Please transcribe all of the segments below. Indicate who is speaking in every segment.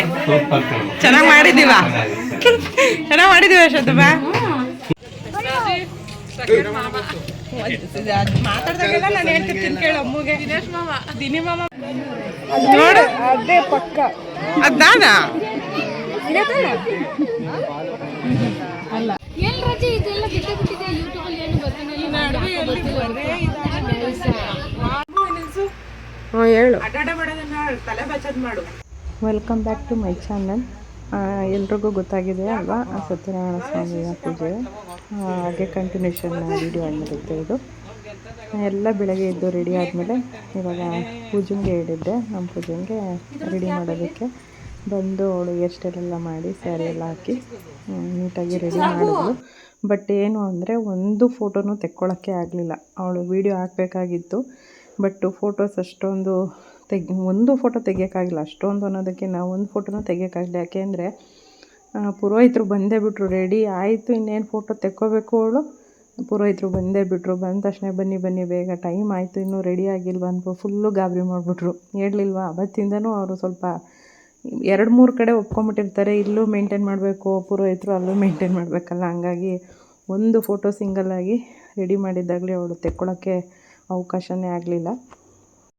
Speaker 1: ತಾನೆ ಚೆನ್ನಾಗಿ ಮಾಡಿದೀವ ಚೆನ್ನಾಗಿ ಮಾಡಿದೀವ ಅಷ್ಟೊತ್ತಮ್ಮ ಮಾತಾಡ್ದಾಗೆಲ್ಲ ನಾನು ಹೇಳ್ತಿರ್ತೀನಿ ಕೇಳು ಅಮ್ಮಗೆ. ದಿನೇಶ್ ಮಾಮ ದಿನಿ ಮಾಮ ನೋಡು
Speaker 2: ಅದೇ ಪಕ್ಕ
Speaker 1: ಅದಾನ
Speaker 3: ಎಲ್ ರಜೆ ಇದೆಲ್ಲ ಬಿಟ್ಟೆ ಬಿಟ್ಟಿದೆ ಯೂಟ್ಯೂಬ್ ಅಲ್ಲಿ ಏನು ಬರ್ತಾನೆ
Speaker 2: ಹಾಂ ಹೇಳು.
Speaker 1: ಅಡ್ಡಾಡ ಮಾಡೋದನ್ನ ತಲೆ ಬಚ್ಚದ್ ಮಾಡು.
Speaker 2: Welcome back to my channel. ಎಲ್ರಿಗೂ ಗೊತ್ತಾಗಿದೆ ಅಲ್ವಾ? ಸತ್ಯನಾರಾಯಣ ಸ್ವಾಮಿಯ ಪೂಜೆ. ಹಾಗೆ ಕಂಟಿನ್ಯೂಷನ್ ವೀಡಿಯೋ ಆಗಿರುತ್ತೆ ಇದು. ಎಲ್ಲ ಬೆಳಗ್ಗೆ ಎದ್ದು ರೆಡಿ ಆದಮೇಲೆ ಇವಾಗ ಪೂಜೆಗೆ ಹೇಳಿದ್ದೆ. ನಮ್ಮ ಪೂಜೆಗೆ ರೆಡಿ ಮಾಡೋದಕ್ಕೆ ಬಂದು ಅವಳು ಸ್ಟೈಲೆಲ್ಲ ಮಾಡಿ ಸ್ಯಾರಿ ಎಲ್ಲ ಹಾಕಿ ನೀಟಾಗಿ ರೆಡಿ ಮಾಡಿದ್ಳು. ಬಟ್ ಏನು ಅಂದರೆ ಒಂದು ಫೋಟೋನು ತೆಕ್ಕೊಳ್ಳೋಕ್ಕೆ ಆಗಲಿಲ್ಲ. ಅವಳು ವೀಡಿಯೋ ಹಾಕಬೇಕಾಗಿತ್ತು. ಬಟ್ ಫೋಟೋಸ್ ಅಷ್ಟೊಂದು ತೆಗ್, ಒಂದು ಫೋಟೋ ತೆಗಿಯೋಕ್ಕಾಗಿಲ್ಲ ಅಷ್ಟೊಂದು ಅನ್ನೋದಕ್ಕೆ ನಾವು ಒಂದು ಫೋಟೋನೂ ತೆಗಿಯೋಕ್ಕಾಗಲಿಲ್ಲ. ಯಾಕೆಂದರೆ ಪುರೋಹಿತರು ಬಂದೇ ಬಿಟ್ಟರು ರೆಡಿ ಆಯಿತು, ಇನ್ನೇನು ಫೋಟೋ ತೆಕ್ಕೋಬೇಕು ಅವಳು? ಪುರೋಹಿತರು ಬಂದೇ ಬಿಟ್ಟರು ಬಂದ ತಕ್ಷಣ ಬನ್ನಿ ಬನ್ನಿ, ಬೇಗ ಟೈಮ್ ಆಯಿತು, ಇನ್ನೂ ರೆಡಿ ಆಗಿಲ್ವ ಅಂತ ಫುಲ್ಲು ಗಾಬರಿ ಮಾಡಿಬಿಟ್ರು. ಹೇಳಲಿಲ್ವಾ? ಅವತ್ತಿಂದನೂ ಅವರು ಸ್ವಲ್ಪ ಎರಡು, ಮೂರು ಕಡೆ ಒಪ್ಕೊಂಬಿಟ್ಟಿರ್ತಾರೆ ಇಲ್ಲೂ ಮೇಂಟೈನ್ ಮಾಡಬೇಕು, ಪುರೋಹಿತರು ಅಲ್ಲೂ ಮೇಂಟೈನ್ ಮಾಡಬೇಕಲ್ಲ. ಹಂಗಾಗಿ ಒಂದು ಫೋಟೋ ಸಿಂಗಲ್ಲಾಗಿ ರೆಡಿ ಮಾಡಿದ್ದಾಗಲೇ ಅವಳು ತೆಕ್ಕೊಳ್ಳೋಕ್ಕೆ ಅವಕಾಶವೇ ಆಗಲಿಲ್ಲ.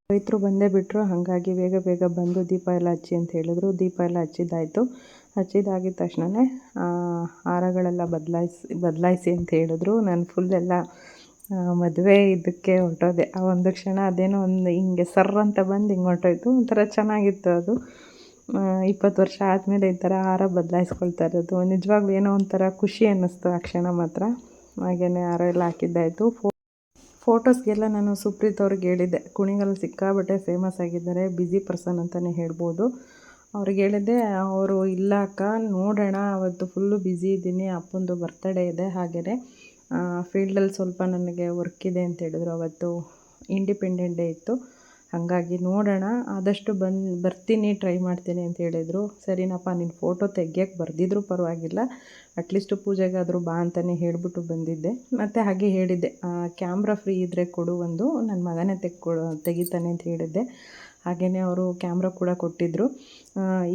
Speaker 2: ರೈತರು ಬಂದೇ ಬಿಟ್ಟರು ಹಾಗಾಗಿ ಬೇಗ ಬೇಗ ಬಂದು ದೀಪ ಎಲ್ಲ ಹಚ್ಚಿ ಅಂತ ಹೇಳಿದ್ರು. ದೀಪ ಎಲ್ಲ ಹಚ್ಚಿದ್ದಾಯಿತು. ಹಚ್ಚಿದ್ದಾಗಿದ್ದ ತಕ್ಷಣವೇ ಹಾರಗಳೆಲ್ಲ ಬದಲಾಯಿಸಿ ಬದಲಾಯಿಸಿ ಅಂತ ಹೇಳಿದ್ರು. ನಾನು ಫುಲ್ ಎಲ್ಲ ಮದುವೆ ಇದಕ್ಕೆ ಹೊರಟೋದೆ. ಆ ಒಂದು ಕ್ಷಣ ಅದೇನೋ ಒಂದು ಹಿಂಗೆ ಸರ್ ಅಂತ ಬಂದು ಹಿಂಗೆ ಹೊರಟೋಯ್ತು. ಒಂಥರ ಚೆನ್ನಾಗಿತ್ತು ಅದು. ಇಪ್ಪತ್ತು ವರ್ಷ ಆದಮೇಲೆ ಈ ಥರ ಹಾರ ಬದಲಾಯಿಸ್ಕೊಳ್ತಾ ಇರೋದು. ನಿಜವಾಗ್ಲೂ ಏನೋ ಒಂಥರ ಖುಷಿ ಅನ್ನಿಸ್ತು ಆ ಕ್ಷಣ ಮಾತ್ರ. ಹಾಗೆಯೇ ಹಾರ ಎಲ್ಲ ಹಾಕಿದ್ದಾಯಿತು. ಫೋ ಫೋಟೋಸ್ಗೆಲ್ಲ ನಾನು ಸುಪ್ರೀತ್ ಅವ್ರಿಗೆ ಹೇಳಿದ್ದೆ. ಕುಣಿಗಲ್ ಸಿಕ್ಕಾಬಟ್ಟೆ ಫೇಮಸ್ ಆಗಿದ್ದಾರೆ ಬ್ಯುಸಿ ಪರ್ಸನ್ ಅಂತಲೇ ಹೇಳ್ಬೋದು. ಅವ್ರಿಗೆ ಹೇಳಿದ್ದೆ, ಅವರು, ಇಲ್ಲ ಅಕ್ಕ, ನೋಡೋಣ, ಅವತ್ತು ಫುಲ್ಲು ಬ್ಯುಸಿ ಇದ್ದೀನಿ, ಅಪ್ಪಂದು ಬರ್ತಡೇ ಇದೆ ಹಾಗೆಯೇ ಫೀಲ್ಡಲ್ಲಿ ಸ್ವಲ್ಪ ನನಗೆ ವರ್ಕ್ ಇದೆ ಅಂತ ಹೇಳಿದ್ರು ಅವತ್ತು. ಇಂಡಿಪೆಂಡೆಂಟ್ ಡೇ ಇತ್ತು. ಹಾಗಾಗಿ ನೋಡೋಣ. ಆದಷ್ಟು ಬಂದು, ಬರ್ತೀನಿ ಟ್ರೈ ಮಾಡ್ತೀನಿ ಅಂತ ಹೇಳಿದರು. ಸರಿನಪ್ಪ ನಿನ್ನ ಫೋಟೋ ತೆಗಿಯೋಕ್ಕೆ ಬರೆದಿದ್ರು ಪರವಾಗಿಲ್ಲ. ಅಟ್ಲೀಸ್ಟು ಪೂಜೆಗಾದರೂ ಬಾ ಅಂತಲೇ ಹೇಳಿಬಿಟ್ಟು ಬಂದಿದ್ದೆ. ಮತ್ತು ಹಾಗೆ ಹೇಳಿದ್ದೆ. ಕ್ಯಾಮ್ರಾ ಫ್ರೀ ಇದ್ದರೆ ಕೊಡು ಒಂದು ನನ್ನ ಮಗನೇ ತೆಕ್ಕೊ ತೆಗಿತಾನೆ ಅಂತ ಹೇಳಿದ್ದೆ. ಹಾಗೆಯೇ ಅವರು ಕ್ಯಾಮ್ರಾ ಕೂಡ ಕೊಟ್ಟಿದ್ದರು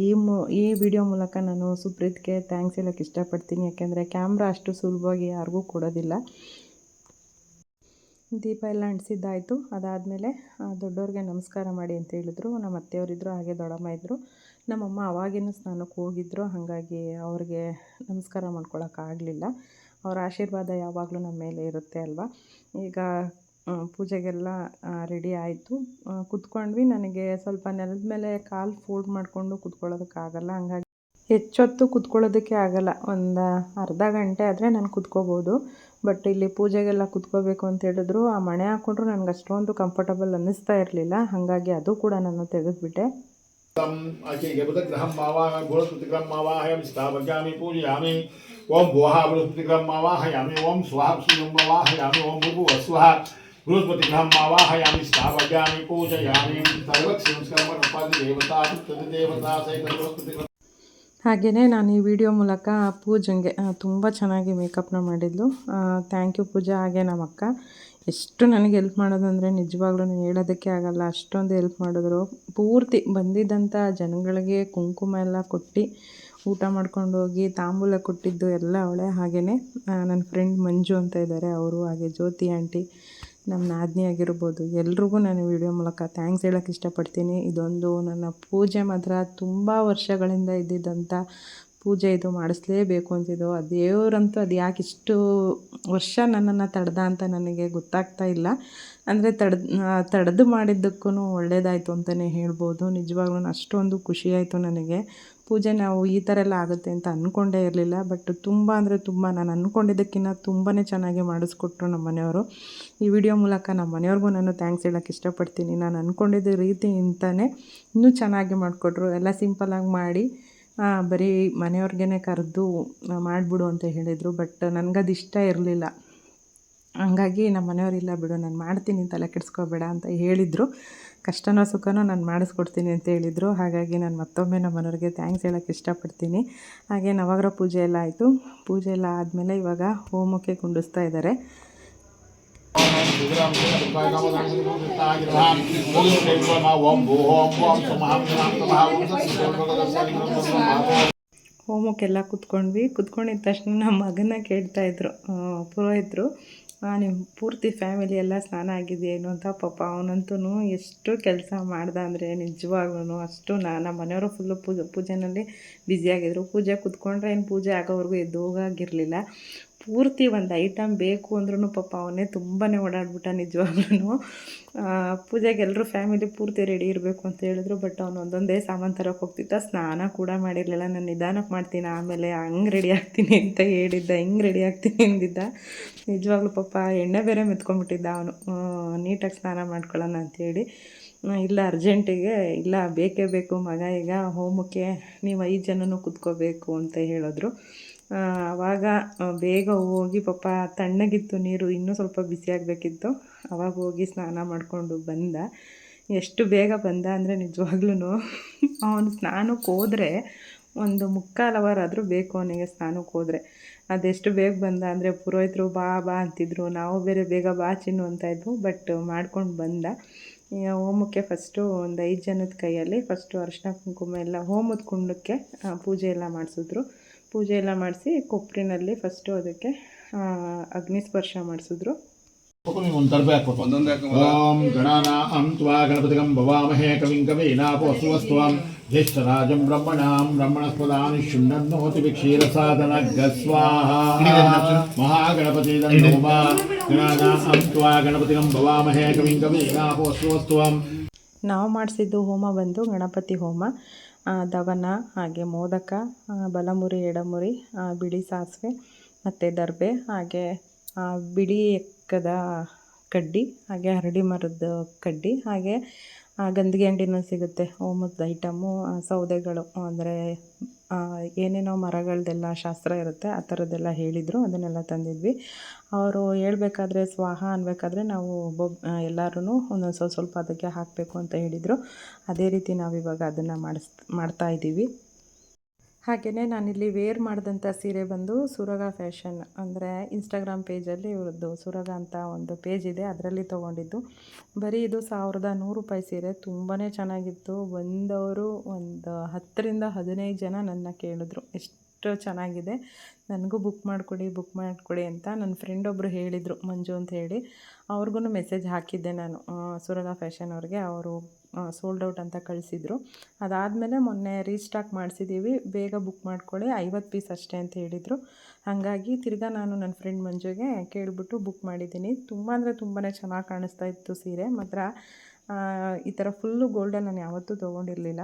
Speaker 2: ಈ ಮು, ಈ ವಿಡಿಯೋ ಮೂಲಕ ನಾನು ಸುಪ್ರೀತ್ಗೆ ಥ್ಯಾಂಕ್ಸ್ ಹೇಳೋಕ್ಕೆ ಇಷ್ಟಪಡ್ತೀನಿ. ಯಾಕೆಂದರೆ ಕ್ಯಾಮ್ರಾ ಅಷ್ಟು ಸುಲಭವಾಗಿ ಯಾರಿಗೂ ಕೊಡೋದಿಲ್ಲ. ದೀಪ ಎಲ್ಲ ಅಂಟಿಸಿದ್ದಾಯಿತು. ಅದಾದಮೇಲೆ ದೊಡ್ಡವ್ರಿಗೆ ನಮಸ್ಕಾರ ಮಾಡಿ ಅಂತ ಹೇಳಿದ್ರು. ನಮ್ಮ ಅತ್ತೆಯವರಿದ್ದರು ಹಾಗೆ ದೊಡ್ಡಮ್ಮ ಇದ್ದರು ನಮ್ಮಮ್ಮ ಅವಾಗಿನೂ ಸ್ನಾನಕ್ಕೆ ಹೋಗಿದ್ದರು ಹಾಗಾಗಿ ಅವ್ರಿಗೆ ನಮಸ್ಕಾರ ಮಾಡ್ಕೊಳಕ್ಕಾಗಲಿಲ್ಲ ಅವರ ಆಶೀರ್ವಾದ ಯಾವಾಗಲೂ ನಮ್ಮ ಮೇಲೆ ಇರುತ್ತೆ ಅಲ್ವಾ? ಈಗ ಪೂಜೆಗೆಲ್ಲ ರೆಡಿ ಆಯಿತು. ಕುತ್ಕೊಂಡ್ವಿ. ನನಗೆ ಸ್ವಲ್ಪ ನೆಲದ ಮೇಲೆ ಕಾಲು ಫೋಲ್ಡ್ ಮಾಡಿಕೊಂಡು ಕುತ್ಕೊಳ್ಳೋದಕ್ಕಾಗಲ್ಲ ಹಾಗಾಗಿ ಹೆಚ್ಚೊತ್ತು ಕುತ್ಕೊಳ್ಳೋದಕ್ಕೆ ಆಗಲ್ಲ. ಒಂದು ಅರ್ಧ ಗಂಟೆ ಆದರೆ ನಾನು ಕುತ್ಕೋಬೋದು. ಬಟ್ ಇಲ್ಲಿ ಪೂಜೆಗೆಲ್ಲ ಕುತ್ಕೋಬೇಕು ಅಂತ ಹೇಳಿದ್ರು. ಆ ಮಣೆ ಹಾಕ್ಕೊಂಡ್ರು ನನಗೆ ಅಷ್ಟೊಂದು ಕಂಫರ್ಟಬಲ್ ಅನ್ನಿಸ್ತಾ ಇರಲಿಲ್ಲ. ಹಾಗಾಗಿ ಅದು ಕೂಡ ನಾನು ತೆಗೆದುಬಿಟ್ಟೆ.
Speaker 4: ಓಂ ಭೋಹ ಬೃಹಸ್ಪತಿಗ್ರಹಂ ಮಾವಾಹಯಾಮಿ. ಓಂ ಸ್ವಾಹ ಸೂರ್ಯಂ ಓಂ ಭೃಗು ಅಸ್ವಹ ಬೃಹಸ್ಪತಿಗ್ರಹಂ ಮಾವಾಹಯಾಮಿ. ಸ್ಥಾಪಯಾಮಿ ಪೂಜಯಾಮಿ. ಸರ್ವಕ್ಷ ಸಂಸ್ಕರಣ ದೇವತಾ ದೇವತಾ, ಸಹಿತ ಬೃಹಸ್ಪತಿ
Speaker 2: ಹಾಗೆಯೇ ನಾನು ಈ ವಿಡಿಯೋ ಮೂಲಕ ಪೂಜಂಗೆ ತುಂಬ ಚೆನ್ನಾಗಿ ಮೇಕಪ್ನ ಮಾಡಿದ್ಲು. ಥ್ಯಾಂಕ್ ಯು ಪೂಜಾ, ಹಾಗೆ ನಮ್ಮ ಅಕ್ಕ. ಎಷ್ಟು ನನಗೆ ಹೆಲ್ಪ್ ಮಾಡೋದಂದರೆ ನಿಜವಾಗ್ಲೂ ಹೇಳೋದಕ್ಕೆ ಆಗಲ್ಲ. ಅಷ್ಟೊಂದು ಹೆಲ್ಪ್ ಮಾಡಿದ್ರು. ಪೂರ್ತಿ ಬಂದಿದ್ದಂಥ ಜನಗಳಿಗೆ ಕುಂಕುಮ ಎಲ್ಲ ಕೊಟ್ಟು ಊಟ ಮಾಡ್ಕೊಂಡು ಹೋಗಿ ತಾಂಬೂಲ ಕೊಟ್ಟಿದ್ದು ಎಲ್ಲ ಅವಳೆ. ಹಾಗೆಯೇ ನನ್ನ ಫ್ರೆಂಡ್ ಮಂಜು ಅಂತ ಇದ್ದಾರೆ. ಅವರು ಹಾಗೆ ಜ್ಯೋತಿ ಆಂಟಿ ನಮ್ಮ ನಾದಿನಿ ಆಗಿರ್ಬೋದು, ಎಲ್ರಿಗೂ ನಾನು ವಿಡಿಯೋ ಮೂಲಕ ಥ್ಯಾಂಕ್ಸ್ ಹೇಳೋಕ್ಕೆ ಇಷ್ಟಪಡ್ತೀನಿ. ಇದೊಂದು ನನ್ನ ಪೂಜೆ ಮಾತ್ರ, ತುಂಬ ವರ್ಷಗಳಿಂದ ಇದ್ದಿದ್ದಂಥ ಪೂಜೆ ಇದು ಮಾಡಿಸ್ಲೇಬೇಕು ಅಂತಿದ್ದು. ಆ ದೇವರಂತೂ ಅದು ಯಾಕೆ ಇಷ್ಟು ವರ್ಷ ನನ್ನನ್ನು ತಡೆದ ಅಂತ ನನಗೆ ಗೊತ್ತಾಗ್ತಾ ಇಲ್ಲ. ಅಂದರೆ ತಡೆದು ತಡೆದು ಮಾಡಿದ್ದಕ್ಕೂ ಒಳ್ಳೆಯದಾಯಿತು ಅಂತಲೇ ಹೇಳ್ಬೋದು. ನಿಜವಾಗ್ಲೂ ಅಷ್ಟೊಂದು ಖುಷಿ ಆಯಿತು ನನಗೆ. ಪೂಜೆ ನಾವು ಈ ಥರ ಎಲ್ಲ ಆಗುತ್ತೆ ಅಂತ ಅಂದ್ಕೊಂಡೇ ಇರಲಿಲ್ಲ. ಬಟ್ ತುಂಬ ಅಂದರೆ ತುಂಬ, ನಾನು ಅಂದ್ಕೊಂಡಿದ್ದಕ್ಕಿಂತ ತುಂಬಾ ಚೆನ್ನಾಗಿ ಮಾಡಿಸ್ಕೊಟ್ರು ನಮ್ಮ ಮನೆಯವರು. ಈ ವಿಡಿಯೋ ಮೂಲಕ ನಮ್ಮ ಮನೆಯವ್ರಿಗೂ ನಾನು ಥ್ಯಾಂಕ್ಸ್ ಹೇಳೋಕ್ಕೆ ಇಷ್ಟಪಡ್ತೀನಿ. ನಾನು ಅಂದ್ಕೊಂಡಿದ್ದ ರೀತಿಯಿಂದನೇ ಇನ್ನೂ ಚೆನ್ನಾಗಿ ಮಾಡಿಕೊಟ್ರು. ಎಲ್ಲ ಸಿಂಪಲಾಗಿ ಮಾಡಿ ಬರೀ ಮನೆಯವ್ರಿಗೇ ಕರೆದು ಮಾಡಿಬಿಡು ಅಂತ ಹೇಳಿದರು. ಬಟ್ ನನಗದು ಇಷ್ಟ ಇರಲಿಲ್ಲ. ಹಂಗಾಗಿ ನಮ್ಮ ಮನೆಯವರಿಲ್ಲ ಬಿಡು, ನಾನು ಮಾಡ್ತೀನಿ, ತಲೆ ಕೆಡಿಸ್ಕೋಬೇಡ ಅಂತ ಹೇಳಿದರು. ಕಷ್ಟನೋ ಸುಖನೋ ನಾನು ಮಾಡಿಸ್ಕೊಡ್ತೀನಿ ಅಂತ ಹೇಳಿದರು. ಹಾಗಾಗಿ ನಾನು ಮತ್ತೊಮ್ಮೆ ನಮ್ಮ ಮನೆಯವ್ರಿಗೆ ಥ್ಯಾಂಕ್ಸ್ ಹೇಳೋಕ್ಕೆ ಇಷ್ಟಪಡ್ತೀನಿ. ಹಾಗೆ ನವಗ್ರಹ ಪೂಜೆ ಎಲ್ಲ ಆಯಿತು. ಪೂಜೆ ಎಲ್ಲ ಆದಮೇಲೆ ಇವಾಗ ಹೋಮಕ್ಕೆ ಕುಂಡಿಸ್ತಾ ಇದ್ದಾರೆ ಹೋಮಕ್ಕೆಲ್ಲ ಕುತ್ಕೊಂಡ್ವಿ. ಕುತ್ಕೊಂಡಿದ್ದ ತಕ್ಷಣ ನಮ್ಮ ಮಗನ ಕೇಳ್ತಾ ಇದ್ರು ಪುರೋಹಿತರು. ನಿಮ್ಮ ಪೂರ್ತಿ ಫ್ಯಾಮಿಲಿ ಎಲ್ಲ ಸ್ನಾನ ಆಗಿದೆಯೇನು ಅಂತ ಪಾಪ ಅವನಂತೂ ಎಷ್ಟು ಕೆಲಸ ಮಾಡ್ದ ಅಂದರೆ ನಿಜವಾಗ್ಲೂ ಅಷ್ಟು ನಾ, ನಮ್ಮ ಮನೆಯವರು ಫುಲ್ಲು ಪೂಜೆ, ಪೂಜೆನಲ್ಲಿ ಬ್ಯುಸಿಯಾಗಿದ್ದರು ಪೂಜೆ ಕೂತ್ಕೊಂಡ್ರೆ ಏನು ಪೂಜೆ ಆಗೋವರೆಗೂ ಎದ್ದು ಹೋಗಾಗಿರಲಿಲ್ಲ. ಪೂರ್ತಿ ಒಂದು ಐಟಮ್ ಬೇಕು ಅಂದ್ರೂ ಪಾಪ ಅವನೇ ತುಂಬಾ ಓಡಾಡ್ಬಿಟ್ಟ ನಿಜವಾಗ್ಲೂ ಪೂಜೆಗೆ ಎಲ್ಲರೂ ಫ್ಯಾಮಿಲಿ ಪೂರ್ತಿ ರೆಡಿ ಇರಬೇಕು ಅಂತ ಹೇಳಿದ್ರು ಬಟ್ ಅವನು ಒಂದೊಂದೇ ಸಾಮಾನು ತರೋಕೆ ಹೋಗ್ತಿದ್ದ. ಸ್ನಾನ ಕೂಡ ಮಾಡಿರಲಿಲ್ಲ ನಾನು ನಿಧಾನಕ್ಕೆ ಮಾಡ್ತೀನಿ ಆಮೇಲೆ ಹಂಗೆ ರೆಡಿ ಆಗ್ತೀನಿ ಅಂತ ಹೇಳಿದ್ದ ಹಿಂಗೆ ರೆಡಿ ಆಗ್ತೀನಿ ಅಂದಿದ್ದ. ನಿಜವಾಗ್ಲೂ ಪಾಪ ಎಣ್ಣೆ ಬೇರೆ ಮೆತ್ಕೊಂಡ್ಬಿಟ್ಟಿದ್ದ ಅವನು. ನೀಟಾಗಿ ಸ್ನಾನ ಮಾಡ್ಕೊಳ್ಳೋಣ ಅಂತೇಳಿ ಆ, ಇಲ್ಲ ಅರ್ಜೆಂಟಿಗೆ ಇಲ್ಲ ಬೇಕೇ ಬೇಕು ಮಗ ಈಗ ಹೋಮಕ್ಕೆ ನೀವು ಐದು ಜನನೂ ಕುತ್ಕೋಬೇಕು ಅಂತ ಹೇಳಿದ್ರು. ಆವಾಗ ಬೇಗ ಹೋಗಿ ಪಾಪ ತಣ್ಣಗಿತ್ತು ನೀರು, ಇನ್ನೂ ಸ್ವಲ್ಪ ಬಿಸಿಯಾಗಬೇಕಿತ್ತು ಆವಾಗ ಹೋಗಿ ಸ್ನಾನ ಮಾಡಿಕೊಂಡು ಬಂದ. ಎಷ್ಟು ಬೇಗ ಬಂದ ಅಂದರೆ ನಿಜವಾಗ್ಲೂ ಅವನು ಸ್ನಾನಕ್ಕೆ ಹೋದರೆ, ಒಂದು ಮುಕ್ಕಾಲು ಅವರ್ ಆದರೂ ಬೇಕು ಅವನಿಗೆ ಸ್ನಾನಕ್ಕೆ ಹೋದರೆ. ಅದೆಷ್ಟು ಬೇಗ ಬಂದ ಅಂದರೆ, ಪುರೋಹಿತರು ಬಾ ಬಾ ಅಂತಿದ್ರು. ನಾವು ಬೇರೆ ಬೇಗ ಬಾ ಚಿನ್ನು ಅಂತ ಇದ್ವು, ಬಟ್ ಮಾಡ್ಕೊಂಡು ಬಂದ. ಹೋಮಕ್ಕೆ ಫಸ್ಟು ಒಂದು ಐದು ಜನದ ಕೈಯಲ್ಲಿ ಫಸ್ಟು ಅರಿಶಿನ ಕುಂಕುಮ ಎಲ್ಲ, ಹೋಮದ ಕುಂಡಕ್ಕೆ ಪೂಜೆ ಎಲ್ಲ ಮಾಡಿಸಿದ್ರು. ಪೂಜೆ ಎಲ್ಲ ಮಾಡಿಸಿ ಕೊಪ್ಪರಿನಲ್ಲಿ ಫಸ್ಟು ಅದಕ್ಕೆ ಅಗ್ನಿ ಸ್ಪರ್ಶ ಮಾಡಿಸಿದ್ರು.
Speaker 4: ಓಂ ಗಣಾನಾಂ ತ್ವಾ ಗಣಪತಿಗಂ ಭವಾಮಹೇ ಕವಿಂ ಕವೀನಾಪೋಸ್ತುವಸ್ತ್ವಂ ಜ್ಯೇಷ್ಠರಾಜಂ ಬ್ರಹ್ಮಣಾಂ ಬ್ರಹ್ಮಣಸ್ಪದಾನಿ ಶುಣ್ಣನ್ನೋತಿ ವಿಕ್ಷೀರಸಾದನ ಗಸ್ವಾಹ ಮಹಾಗಣಪತಿ ದಂಡೋಮ ಗಣಾನಾಂ ತ್ವಾ ಗಣಪತಿಗಂ ಭವಾಮಹೇ ಕವಿಂ ಕವೀನಾಪೋಸ್ತುವಸ್ತ್ವಂ
Speaker 2: ನಾವು ಮಾಡಿಸಿದ್ದು ಹೋಮ ಬಂದು ಗಣಪತಿ ಹೋಮ. ದವನ ಹಾಗೆ ಮೋದಕ ಬಲಮುರಿ ಎಡಮುರಿ ಬಿಳಿ ಸಾಸಿವೆ ಮತ್ತು ದರ್ಬೆ ಹಾಗೆ ಬಿಳಿ ಎಕ್ಕದ ಕಡ್ಡಿ ಹಾಗೆ ಹರಡಿ ಮರದ ಕಡ್ಡಿ ಹಾಗೆ ಗಂದಿಗೆ ಗಂಧಿಗೆ ಸಿಗುತ್ತೆ. ಹೋಮದ ಐಟಮು ಆ, ಸೌದೆಗಳು ಅಂದರೆ ಏನೇನೋ ಮರಗಳದ್ದೆಲ್ಲ ಶಾಸ್ತ್ರ ಇರುತ್ತೆ, ಆ ಥರದ್ದೆಲ್ಲ ಹೇಳಿದರು, ಅದನ್ನೆಲ್ಲ ತಂದಿದ್ವಿ. ಅವರು ಹೇಳ್ಬೇಕಾದ್ರೆ ಸ್ವಾಹ ಅನ್ಬೇಕಾದ್ರೆ ನಾವು ಒಬ್ಬೊಬ್ ಎಲ್ಲರೂ ಒಂದೊಂದು ಸ್ವಲ್ಪ ಸ್ವಲ್ಪ ಅದಕ್ಕೆ ಹಾಕಬೇಕು ಅಂತ ಹೇಳಿದರು. ಅದೇ ರೀತಿ ನಾವಿವಾಗ ಅದನ್ನು ಮಾಡಿಸ್, ಮಾಡ್ತಾ ಇದ್ದೀವಿ. ಹಾಗೆಯೇ ನಾನಿಲ್ಲಿ ವೇರ್ ಮಾಡಿದಂಥ ಸೀರೆ ಬಂದು ಸುರಗ ಫ್ಯಾಷನ್ ಅಂದರೆ ಇನ್ಸ್ಟಾಗ್ರಾಮ್ ಪೇಜಲ್ಲಿ ಇವ್ರದ್ದು ಸುರಗ ಅಂತ ಒಂದು ಪೇಜ್ ಇದೆ, ಅದರಲ್ಲಿ ತೊಗೊಂಡಿದ್ದು. ಬರೀ ಇದು ಸಾವಿರದ ನೂರು ರೂಪಾಯಿ ಸೀರೆ ತುಂಬಾ ಚೆನ್ನಾಗಿತ್ತು. ಬಂದವರು ಒಂದು ಹತ್ತರಿಂದ ಹದಿನೈದು ಜನ ನನ್ನ ಕೇಳಿದ್ರು, ಎಷ್ಟು ಚೆನ್ನಾಗಿದೆ, ನನಗೂ ಬುಕ್ ಮಾಡಿಕೊಡಿ ಬುಕ್ ಮಾಡಿಕೊಡಿ ಅಂತ ನನ್ನ ಫ್ರೆಂಡ್ ಒಬ್ಬರು ಹೇಳಿದರು, ಮಂಜು ಅಂತ ಹೇಳಿ. ಅವ್ರಿಗೂ ಮೆಸೇಜ್ ಹಾಕಿದ್ದೆ ನಾನು ಸುರಗ ಫ್ಯಾಷನ್ ಅವ್ರಿಗೆ. ಅವರು ಸೋಲ್ಡ್ ಔಟ್ ಅಂತ ಕಳಿಸಿದ್ರು. ಅದಾದಮೇಲೆ ಮೊನ್ನೆ ರೀಸ್ಟಾಕ್ ಮಾಡಿಸಿದ್ದೀವಿ ಬೇಗ ಬುಕ್ ಮಾಡ್ಕೊಳ್ಳಿ. ಐವತ್ತು ಪೀಸ್ ಅಷ್ಟೇ ಅಂತ ಹೇಳಿದರು. ಹಾಗಾಗಿ ತಿರ್ಗಾ ನಾನು ನನ್ನ ಫ್ರೆಂಡ್ ಮಂಜುಗೆ ಕೇಳಿಬಿಟ್ಟು ಬುಕ್ ಮಾಡಿದ್ದೀನಿ. ತುಂಬ ಅಂದರೆ ತುಂಬಾ ಚೆನ್ನಾಗಿ ಕಾಣಿಸ್ತಾ ಇತ್ತು ಸೀರೆ. ಮಾತ್ರ ಆ, ಈ ಥರ ಫುಲ್ಲು ಗೋಲ್ಡನ್ ನಾನು ಯಾವತ್ತೂ ತೊಗೊಂಡಿರಲಿಲ್ಲ.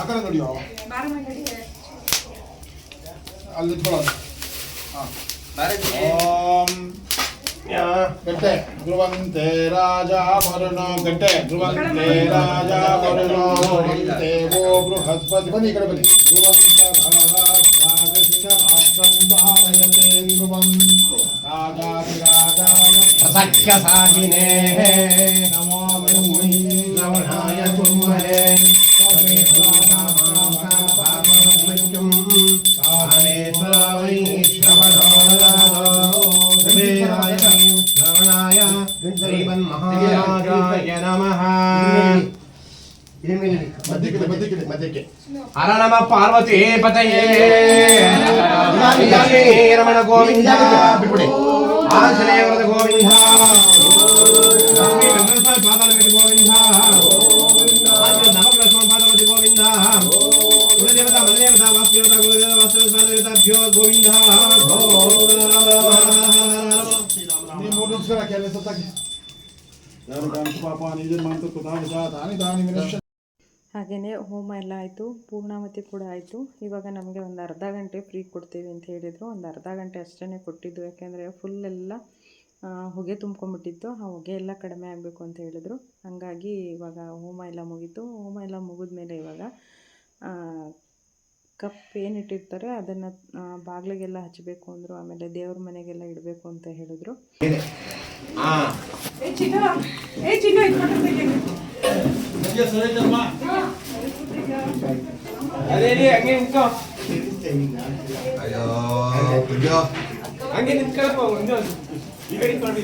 Speaker 4: ಹಿಡ್ಕೊಳ್ಳಿ ಮೂರು ಜನ ಊಟ ನಮಸ್ಕಾರ ಮಾಡ್ಕೊಂಡು ಅಲ್ಲೇ ನಿಮ್ಮ ಮಗಳು ಬರವ ಈ ಕಡೆ ಬರ್ಬಿಟ್ಟೆ
Speaker 5: ಅಲ್ಲಿ ಕುಡಿ
Speaker 4: ಬಾ, ಬಾ, ಬಾ, ಎಲ್ಲ ಬನ್ನಿ ಬಾ ಹೋಗೋಣ ಇಲ್ಲ ಇಲ್ಲ ಬಿಟ್ಬಿಟ್ಟು ಅಲ್ಲಿ. ಆ ಕಡೆ ನೋಡಿ ಅವ ಅಲ್ಲಿ ನಿಂತ್ಕೊಳ್ಳೋದು ಓಂ ಗಂಟೆ. ಧ್ರುವಂತೆ ರಾಜ ವರುಣೋ. ಗಂಟೆ. ಧ್ರುವಂತೆ ರಾಜ ವರುಣೋ. ದೇವೋ ಬೃಹಸ್ಪತಿ. ಬನ್ನಿ ಈ ಕಡೆ ಬನ್ನಿ. ಧ್ರುವಂತ ಧಾರಯತೆ ಧ್ರುವಂ ರಾಜಾಧಿರಾಜಾಯ.
Speaker 5: ಸಖ್ಯಸಾಹಿನೇ
Speaker 4: ನಮೋ ಬ್ರಹ್ಮೈ.
Speaker 5: ಶ್ರವಣಾಯ
Speaker 4: ಮಧ್ಯಕ್ಕೆ ಮಧ್ಯಕ್ಕೆ ಮಧ್ಯಕ್ಕೆ
Speaker 5: ಹರ ನಮ ಪಾರ್ವತಿ ಪತಯೇ ರಮಣ ಗೋವಿಂದ
Speaker 4: ಬಿಟ್ಬಿಡಿ
Speaker 5: ಆಂಜನೇಯ ವರದ ಗೋವಿಂದ ಲಕ್ಷ್ಮೀ ವೆಂಕಟೇಶ್ವರ ಪಾದಾಲಗತಿ ಗೋವಿಂದ ಆಂಜನೇಯ ನವಗ್ರಹ ಪಾದವತಿ ಗೋವಿಂದ
Speaker 2: ಹಾಗೆಯೇ ಹೋಮ ಎಲ್ಲ ಆಯಿತು ಪೂರ್ಣಾವತಿ ಕೂಡ ಆಯಿತು. ಇವಾಗ ನಮಗೆ ಒಂದು ಅರ್ಧ ಗಂಟೆ ಫ್ರೀ ಕೊಡ್ತೀವಿ ಅಂತ ಹೇಳಿದರು. ಒಂದು ಅರ್ಧ ಗಂಟೆ ಅಷ್ಟೇ ಕೊಟ್ಟಿದ್ದು ಯಾಕೆಂದರೆ ಫುಲ್ಲೆಲ್ಲ ಹೊಗೆ ತುಂಬ್ಕೊಂಡ್ಬಿಟ್ಟಿತ್ತು. ಆ ಹೊಗೆ ಎಲ್ಲ ಕಡಿಮೆ ಆಗಬೇಕು ಅಂತ ಹೇಳಿದರು. ಹಾಗಾಗಿ ಇವಾಗ ಹೋಮ ಎಲ್ಲ ಮುಗೀತು. ಹೋಮ ಎಲ್ಲ ಮುಗಿದ್ಮೇಲೆ ಇವಾಗ ಆ, ಕಪ್ ಏನಿಟ್ಟಿರ್ತಾರೆ ಅದನ್ನು ಬಾಗಿಲಿಗೆಲ್ಲ ಹಚ್ಚಬೇಕು ಅಂದರು ಆಮೇಲೆ ದೇವ್ರ ಮನೆಗೆಲ್ಲ ಇಡಬೇಕು ಅಂತ ಹೇಳಿದ್ರು.
Speaker 1: ಇದು
Speaker 5: ಅದೇ ಹಂಗೆ ನಿಂತ್ಕೋ ಹಂಗೆ ನಿಂತ್ಕೊಳಪ್ಪ ಒಂದು. ಈ ಕಡೆ ನೋಡಿ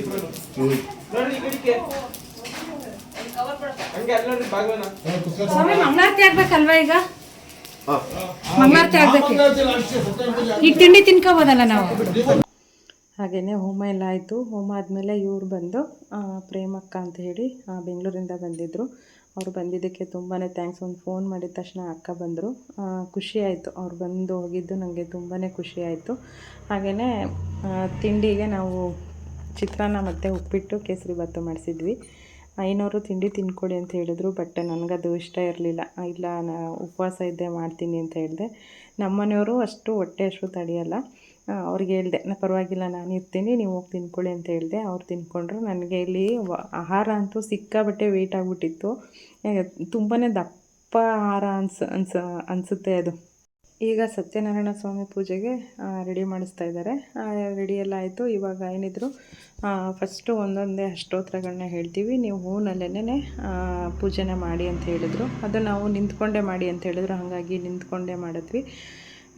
Speaker 5: ನೋಡಿ ಈ ಕಡೆಗೆ. ಹಂಗೆ ಅಲ್ಲ ನೋಡಿ ಬಾಗ್ಲನ
Speaker 1: ಸ್ವಾಮಿ ಮಂಗಳಾರತಿ ಆಗ್ಬೇಕಲ್ವಾ ಈಗ? ಮಂಗಳಾರತಿ ಆಗ್ಬೇಕು? ಈಗ ತಿಂಡಿ ತಿನ್ಕೋಬೋದಲ್ಲ ನಾವು
Speaker 2: ಹಾಗೆಯೇ ಹೋಮ ಎಲ್ಲ ಆಯಿತು. ಹೋಮ ಆದಮೇಲೆ ಇವ್ರು ಬಂದು ಪ್ರೇಮಕ್ಕ ಅಂತ ಹೇಳಿ ಬೆಂಗಳೂರಿಂದ ಬಂದಿದ್ದರು ಅವರು ಬಂದಿದ್ದಕ್ಕೆ ತುಂಬಾ ಥ್ಯಾಂಕ್ಸ್ ಒಂದು ಫೋನ್ ಮಾಡಿದ ತಕ್ಷಣ ಅಕ್ಕ ಬಂದರು. ಖುಷಿ ಆಯಿತು. ಅವ್ರು ಬಂದು ಹೋಗಿದ್ದು ನನಗೆ ತುಂಬಾ ಖುಷಿ ಆಯಿತು. ಹಾಗೆಯೇ ತಿಂಡಿಗೆ ನಾವು ಚಿತ್ರಾನ್ನ ಮತ್ತು ಉಪ್ಪಿಟ್ಟು ಕೇಸರಿ ಭಾತು ಮಾಡಿಸಿದ್ವಿ. ಐನೋರು ತಿಂಡಿ ತಿನ್ಕೊಡಿ ಅಂತ ಹೇಳಿದ್ರು ಬಟ್ ನನಗದು ಇಷ್ಟ ಇರಲಿಲ್ಲ. ಇಲ್ಲ, ನಾ ಉಪವಾಸ ಇದ್ದೆ ಮಾಡ್ತೀನಿ ಅಂತ ಹೇಳಿದೆ. ನಮ್ಮನೆಯವರು ಅಷ್ಟು ಹೊಟ್ಟೆ ಅಷ್ಟು ತಡೆಯಲ್ಲ. ಅವ್ರಿಗೆ ಹೇಳಿದೆ, ನಾ ಪರವಾಗಿಲ್ಲ, ನಾನು ಇರ್ತೀನಿ, ನೀವು ಹೋಗಿ ತಿಂದ್ಕೊಳ್ಳಿ ಅಂತ ಹೇಳಿದೆ. ಅವ್ರು ತಿನ್ಕೊಂಡ್ರು. ನನಗೆ ಇಲ್ಲಿ ಆಹಾರ ಅಂತೂ ಸಿಕ್ಕಾಬಟ್ಟೆ ವೆಯ್ಟ್ ಆಗಿಬಿಟ್ಟಿತ್ತು. ತುಂಬಾ ದಪ್ಪ ಆಹಾರ ಅನ್ಸ ಅನ್ಸ, ಅನಿಸುತ್ತೆ ಅದು. ಈಗ ಸತ್ಯನಾರಾಯಣ ಸ್ವಾಮಿ ಪೂಜೆಗೆ ರೆಡಿ ಮಾಡಿಸ್ತಾ ಇದ್ದಾರೆ ರೆಡಿ ಎಲ್ಲ ಆಯಿತು. ಇವಾಗ ಏನಿದ್ರು ಫಸ್ಟು ಒಂದೊಂದೇ ಅಷ್ಟೋತ್ರಗಳನ್ನ ಹೇಳ್ತೀವಿ. ನೀವು ಹೂನಲ್ಲೇನೆ ಪೂಜೆನ ಮಾಡಿ ಅಂತ ಹೇಳಿದ್ರು. ಅದು ನಾವು ನಿಂತ್ಕೊಂಡೇ ಮಾಡಿ ಅಂತ ಹೇಳಿದ್ರು. ಹಾಗಾಗಿ ನಿಂತ್ಕೊಂಡೇ ಮಾಡಿದ್ವಿ.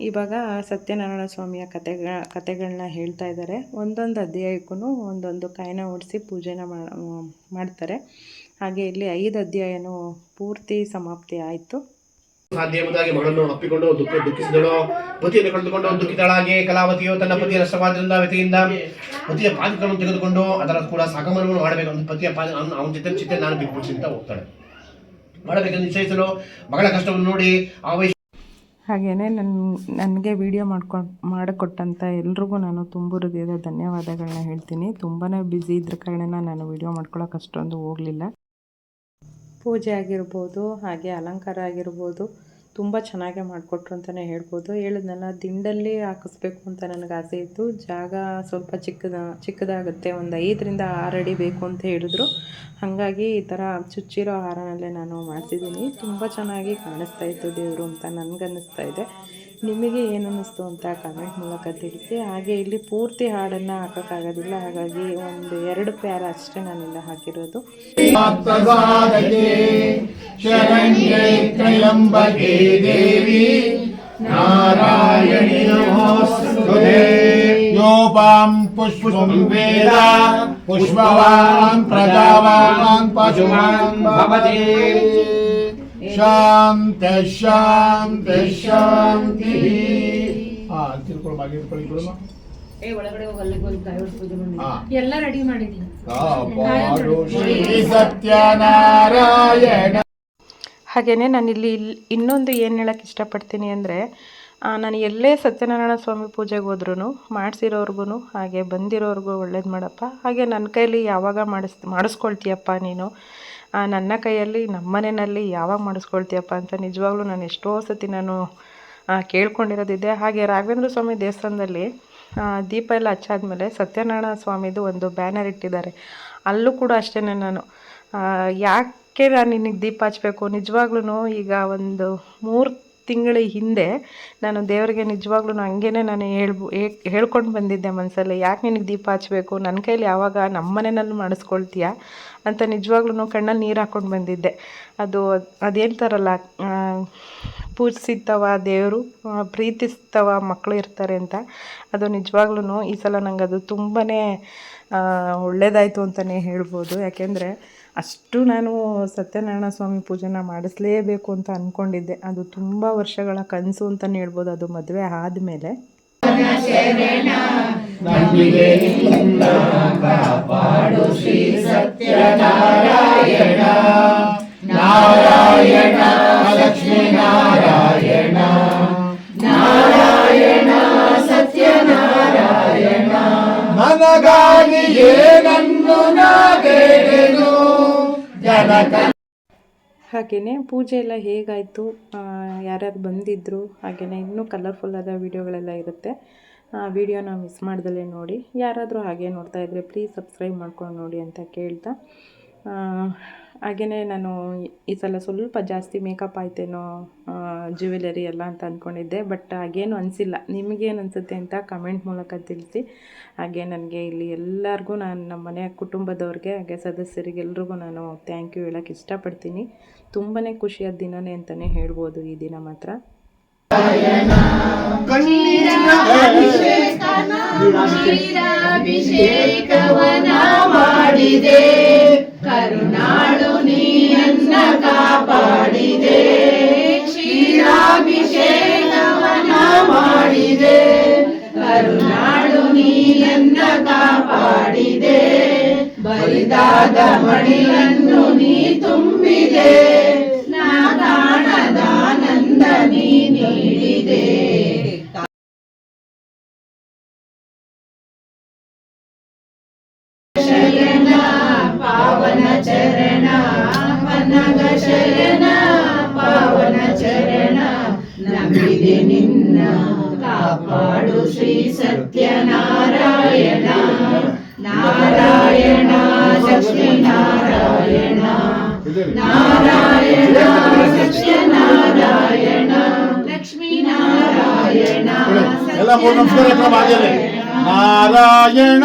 Speaker 2: ಇವಾಗ ಸತ್ಯನಾರಾಯಣ ಸ್ವಾಮಿಯ ಕತೆಗಳ ಕತೆಗಳನ್ನ ಹೇಳ್ತಾ ಇದ್ದಾರೆ. ಒಂದೊಂದು ಅಧ್ಯಾಯಕ್ಕೂ ಒಂದೊಂದು ಕಾಯಿನ ಓಡಿಸಿ ಪೂಜೆನ ಮಾಡ್ತಾರೆ. ಹಾಗೆ ಇಲ್ಲಿ ಐದು ಅಧ್ಯಾಯನೂ ಪೂರ್ತಿ ಸಮಾಪ್ತಿ ಆಯಿತು.
Speaker 5: ಸಾಧ್ಯ ಎಂಬುದಾಗಿ ಮಗಳನ್ನು ಅಪ್ಪಿಕೊಂಡು ದುಃಖ, ದುಃಖಿಸಿದಳು. ಪತಿಯನ್ನು ಕಳೆದುಕೊಂಡು ದುಃಖಿತಳಾಗಿ ಕಲಾವತಿಯು ತನ್ನ ಪತಿಯ ನಷ್ಟವಾದ್ರಿಂದ ವ್ಯತಿಯಿಂದ ಪತಿಯ ಪಾದಗಳನ್ನು ತೆಗೆದುಕೊಂಡು ಅದರ ಕೂಡ ಸಾಗಮನವನ್ನು ಮಾಡಬೇಕು ಅಂತ ಪತಿಯ ಪಾದ ಅವನ ಜೊತೆ ಚಿತ್ತೆ ನಾನು ಬಿಟ್ಬಿಡ್ಸಿ ಅಂತ ಹೋಗ್ತಾಳೆ. ಮಾಡಬೇಕೆಂದು ನಿಶ್ಚಯಿಸಲು ಮಗಳ ಕಷ್ಟವನ್ನು ನೋಡಿ ಆವೇಶ
Speaker 2: ಹಾಗೆಯೇ ನನ್ನ ನನಗೆ ವಿಡಿಯೋ ಮಾಡ್ಕೊಂಡು ಮಾಡಿಕೊಟ್ಟಂಥ ಎಲ್ರಿಗೂ ನಾನು ತುಂಬ ಹೃದಯದ ಧನ್ಯವಾದಗಳನ್ನ ಹೇಳ್ತೀನಿ. ತುಂಬಾ ಬ್ಯುಸಿ ಇದ್ರ ಕಾರಣ ನಾನು ವಿಡಿಯೋ ಮಾಡ್ಕೊಳ್ಳೋಕೆ ಅಷ್ಟೊಂದು ಹೋಗಲಿಲ್ಲ. ಪೂಜೆ ಆಗಿರ್ಬೋದು, ಹಾಗೆ ಅಲಂಕಾರ ಆಗಿರ್ಬೋದು ತುಂಬ ಚೆನ್ನಾಗೆ ಮಾಡಿಕೊಟ್ರು ಅಂತಲೇ ಹೇಳ್ಬೋದು. ಹೇಳಿದ್ನಲ್ಲ, ದಿಂಡಲ್ಲಿ ಹಾಕಿಸ್ಬೇಕು ಅಂತ ನನಗೆ ಆಸೆ ಇತ್ತು. ಜಾಗ ಸ್ವಲ್ಪ ಚಿಕ್ಕದ, ಚಿಕ್ಕದಾಗುತ್ತೆ, ಒಂದು ಐದರಿಂದ ಆರು ಅಡಿ ಬೇಕು ಅಂತ ಹೇಳಿದ್ರು. ಹಾಗಾಗಿ ಈ ಥರ ಚುಚ್ಚಿರೋ ಹಾರನಲ್ಲೇ ನಾನು ಮಾಡ್ತಿದ್ದೀನಿ. ತುಂಬ ಚೆನ್ನಾಗಿ ಕಾಣಿಸ್ತಾ ಇತ್ತು ದೇವರು ಅಂತ ನನಗನ್ನಿಸ್ತಾ ಇದೆ. ನಿಮಗೆ ಏನು ಅನ್ನಿಸ್ತು ಅಂತ ಕಮೆಂಟ್ ಮೂಲಕ ತಿಳಿಸಿ. ಹಾಗೆ ಇಲ್ಲಿ ಪೂರ್ತಿ ಹಾಡನ್ನು ಹಾಕೋಕ್ಕಾಗೋದಿಲ್ಲ. ಹಾಗಾಗಿ ಒಂದು ಎರಡು ಪ್ಯಾರ ಅಷ್ಟೇ ನಾನಿಲ್ಲ ಹಾಕಿರೋದು.
Speaker 4: ಪುಷ್ಪವಾಂ ಪ್ರಜಾವಾಂ ಪಶುವಾನ್ ಭವತಿ. ಶಾಂತ ಶಾಂತ ಶಾಂತಿ. ಹಾ ತಿಳ್ಕೊಳ್ಳೋ ಬಾಗಿ ತಿಳ್ಕೊಳ್ಳಿ
Speaker 3: ಎಲ್ಲ ರೆಡಿ ಮಾಡಿದ್ದೀನಿ.
Speaker 4: ಕಾಪಾಡು ಶ್ರೀ ಸತ್ಯನಾರಾಯಣ.
Speaker 2: ಹಾಗೆಯೇ ನಾನು ಇಲ್ಲಿ ಇನ್ನೊಂದು ಏನು ಹೇಳಕ್ಕೆ ಇಷ್ಟಪಡ್ತೀನಿ ಅಂದರೆ ನಾನು ಎಲ್ಲೇ ಸತ್ಯನಾರಾಯಣ ಸ್ವಾಮಿ ಪೂಜೆಗೆ ಹೋದ್ರೂ ಮಾಡಿಸಿರೋರ್ಗು ಹಾಗೆ ಬಂದಿರೋರ್ಗು ಒಳ್ಳೇದು ಮಾಡಪ್ಪ. ಹಾಗೆ ನನ್ನ ಕೈಯಲ್ಲಿ ಯಾವಾಗ ಮಾಡಿಸ್, ಮಾಡಿಸ್ಕೊಳ್ತೀಯಪ್ಪ ನೀನು? ನನ್ನ ಕೈಯಲ್ಲಿ ನಮ್ಮ ಮನೆಯಲ್ಲಿ ಯಾವಾಗ ಮಾಡಿಸ್ಕೊಳ್ತೀಯಪ್ಪ ಅಂತ ನಿಜವಾಗ್ಲೂ ನಾನು ಎಷ್ಟೋ ಸತಿ ನಾನು ಕೇಳ್ಕೊಂಡಿರೋದಿದೆ. ಹಾಗೆ ರಾಘವೇಂದ್ರ ಸ್ವಾಮಿ ದೇವಸ್ಥಾನದಲ್ಲಿ ದೀಪ ಎಲ್ಲ ಹಚ್ಚಾದ್ಮೇಲೆ ಸತ್ಯನಾರಾಯಣ ಸ್ವಾಮಿದು ಒಂದು ಬ್ಯಾನರ್ ಇಟ್ಟಿದ್ದಾರೆ. ಅಲ್ಲೂ ಕೂಡ ಅಷ್ಟೇ ನಾನು. ಯಾಕೆ ನಾನು ನಿನಗೆ ದೀಪ ಹಚ್ಚಬೇಕು ನಿಜವಾಗ್ಲೂ ಈಗ ಒಂದು ಮೂರು ತಿಂಗಳ ಹಿಂದೆ ನಾನು ದೇವರಿಗೆ ನಿಜವಾಗ್ಲೂ ಹಂಗೇನೆ ನಾನು ಹೇಳ್ಬು ಹೇಳ್ಕೊಂಡು ಬಂದಿದ್ದೆ ಮನಸ್ಸಲ್ಲಿ ಯಾಕೆ ನಿನಗೆ ದೀಪ ಹಚ್ಬೇಕು? ನನ್ನ ಕೈಲಿ ಯಾವಾಗ ನಮ್ಮ ಮನೆಯಲ್ಲಿ ಮಾಡಿಸ್ಕೊಳ್ತೀಯ? ಅಂತ ನಿಜವಾಗ್ಲೂ ಕಣ್ಣಲ್ಲಿ ನೀರು ಹಾಕ್ಕೊಂಡು ಬಂದಿದ್ದೆ. ಅದು ಅದೇಳ್ತಾರಲ್ಲ ಪೂಜಿಸ್ತವ ದೇವರು ಪ್ರೀತಿಸ್ತವ ಮಕ್ಕಳು ಇರ್ತಾರೆ ಅಂತ. ಅದು ನಿಜವಾಗ್ಲೂ ಈ ಸಲ ನಂಗೆ ಅದು ತುಂಬಾ ಒಳ್ಳೆಯದಾಯಿತು ಅಂತಲೇ ಹೇಳ್ಬೋದು. ಯಾಕೆಂದರೆ ಅಷ್ಟು ನಾನು ಸತ್ಯನಾರಾಯಣ ಸ್ವಾಮಿ ಪೂಜೆನ ಮಾಡಿಸ್ಲೇಬೇಕು ಅಂತ ಅಂದ್ಕೊಂಡಿದ್ದೆ ಅದು ತುಂಬ ವರ್ಷಗಳ ಕನಸು ಅಂತಲೇ ಹೇಳ್ಬೋದು. ಅದು ಮದುವೆ ಆದಮೇಲೆ. ಹಾಗೆಯೇ ಪೂಜೆ ಎಲ್ಲ ಹೇಗಾಯಿತು? ಯಾರ್ಯಾರು ಬಂದಿದ್ದರು ಹಾಗೆಯೇ ಇನ್ನೂ ಕಲರ್ಫುಲ್ಲಾದ ವೀಡಿಯೋಗಳೆಲ್ಲ ಇರುತ್ತೆ. ಆ, ವಿಡಿಯೋನ ಮಿಸ್ ಮಾಡ್ದಲೇ ನೋಡಿ. ಯಾರಾದರೂ ಹಾಗೆ ನೋಡ್ತಾ ಇದ್ದರೆ ಪ್ಲೀಸ್ ಸಬ್ಸ್ಕ್ರೈಬ್ ಮಾಡ್ಕೊಂಡು ನೋಡಿ ಅಂತ ಕೇಳ್ತಾ. ಹಾಗೆಯೇ ನಾನು ಈ ಸಲ ಸ್ವಲ್ಪ ಜಾಸ್ತಿ ಮೇಕಪ್ ಆಯ್ತೇನೋ ಜ್ಯುವೆಲರಿ ಎಲ್ಲ ಅಂತ ಅಂದ್ಕೊಂಡಿದ್ದೆ ಬಟ್ ಹಾಗೇನು ಅನಿಸಿಲ್ಲ. ನಿಮಗೇನು ಅನಿಸುತ್ತೆ ಅಂತ ಕಮೆಂಟ್ ಮೂಲಕ ತಿಳಿಸಿ. ಹಾಗೆ ನನಗೆ ಇಲ್ಲಿ ಎಲ್ಲರಿಗೂ ನಾನು ನಮ್ಮ ಮನೆಯ ಕುಟುಂಬದವ್ರಿಗೆ, ಹಾಗೆ ಸದಸ್ಯರಿಗೆ ಎಲ್ರಿಗೂ ನಾನು ಥ್ಯಾಂಕ್ ಯು ಹೇಳೋಕ್ಕೆ ಇಷ್ಟಪಡ್ತೀನಿ. ತುಂಬಾ ಖುಷಿಯಾದ ದಿನನೇ ಅಂತಲೇ ಹೇಳ್ಬೋದು ಈ ದಿನ ಮಾತ್ರ.
Speaker 3: ಮಾಡಿದೆ. ಕರುನಾಡು ನೀನ್ನ ಕಾಪಾಡಿದೆ. ಕ್ಷೀರಾಭಿಷೇಕವನ ಮಾಡಿದೆ. ಕರುನಾಡು ನೀನ್ನ ಕಾಪಾಡಿದೆ. ಬರಿದಾದ ಮಣಿಯನ್ನು ನೀ ತುಂಬಿದೆ. ನಾ ಕಾಣದಾನಂದ ನೀ ನೀಡಿದೆ. సత్యనారాయణ
Speaker 4: నారాయణ సత్యనారాయణ నారాయణ సత్యనారాయణ లక్ష్మీనారాయణ నారాయణ